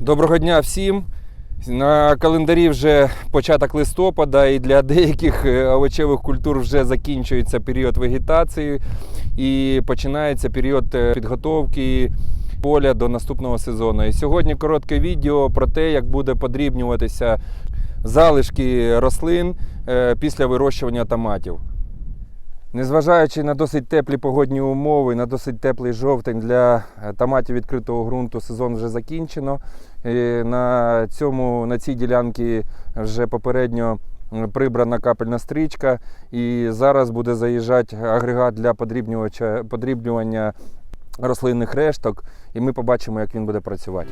Доброго дня всім. На календарі вже початок листопада, і для деяких е, овочевих культур вже закінчується період вегетації і починається період е, підготовки поля до наступного сезону. І сьогодні коротке відео про те, як буде подрібнюватися залишки рослин е, після вирощування томатів. Незважаючи на досить теплі погодні умови, на досить теплий жовтень для е, томатів відкритого ґрунту сезон вже закінчено. І на, цьому, на цій ділянці вже попередньо прибрана капельна стрічка, і зараз буде заїжджати агрегат для подрібнювання рослинних решток, і ми побачимо, як він буде працювати.